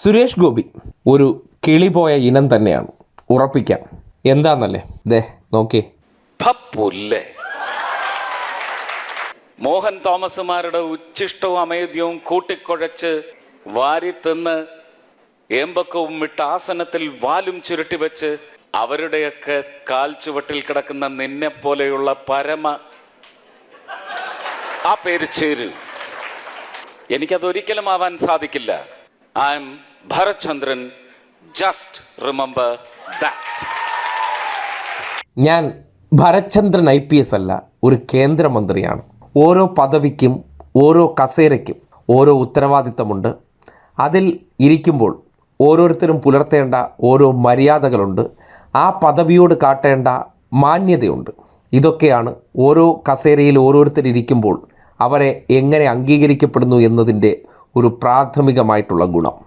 സുരേഷ് ഗോപി ഒരു കിളി പോയ ഇനം തന്നെയാണ്. ഉറപ്പിക്കാം. എന്താന്നല്ലേ? ദേ പുല്ലേ മോഹൻ തോമസുമാരുടെ ഉച്ഛിഷ്ടവും അമേദ്യവും കൂട്ടിക്കുഴച്ച് വാരി തിന്ന് ഏമ്പക്കവും വിട്ട ആസനത്തിൽ വാലും ചുരുട്ടി വെച്ച് അവരുടെയൊക്കെ കാൽ ചുവട്ടിൽ കിടക്കുന്ന നിന്നെ പോലെയുള്ള പരമ ആ പേര് ചേരു. എനിക്കതൊരിക്കലും ആവാൻ സാധിക്കില്ല. I am Bharat Chandran just remember that ഞാൻ ഭരചന്ദ്രൻ ഐ പി എസ് അല്ല ഒരു കേന്ദ്രമന്ത്രിയാണ്. ഓരോ പദവിക്കും ഓരോ കസേരയ്ക്കും ഓരോ ഉത്തരവാദിത്തമുണ്ട്. അതിൽ ഇരിക്കുമ്പോൾ ഓരോരുത്തരും പുലർത്തേണ്ട ഓരോ മര്യാദകളുണ്ട്. ആ പദവിയോട് കാട്ടേണ്ട മാന്യതയുണ്ട്. ഇതൊക്കെയാണ് ഓരോ കസേരയിൽ ഓരോരുത്തരിയ്ക്കുമ്പോൾ അവരെ എങ്ങനെ അംഗീകരിക്കപ്പെടുന്നു എന്നതിന്റെ ഒരു പ്രാഥമികമായിട്ടുള്ള ഗുണം.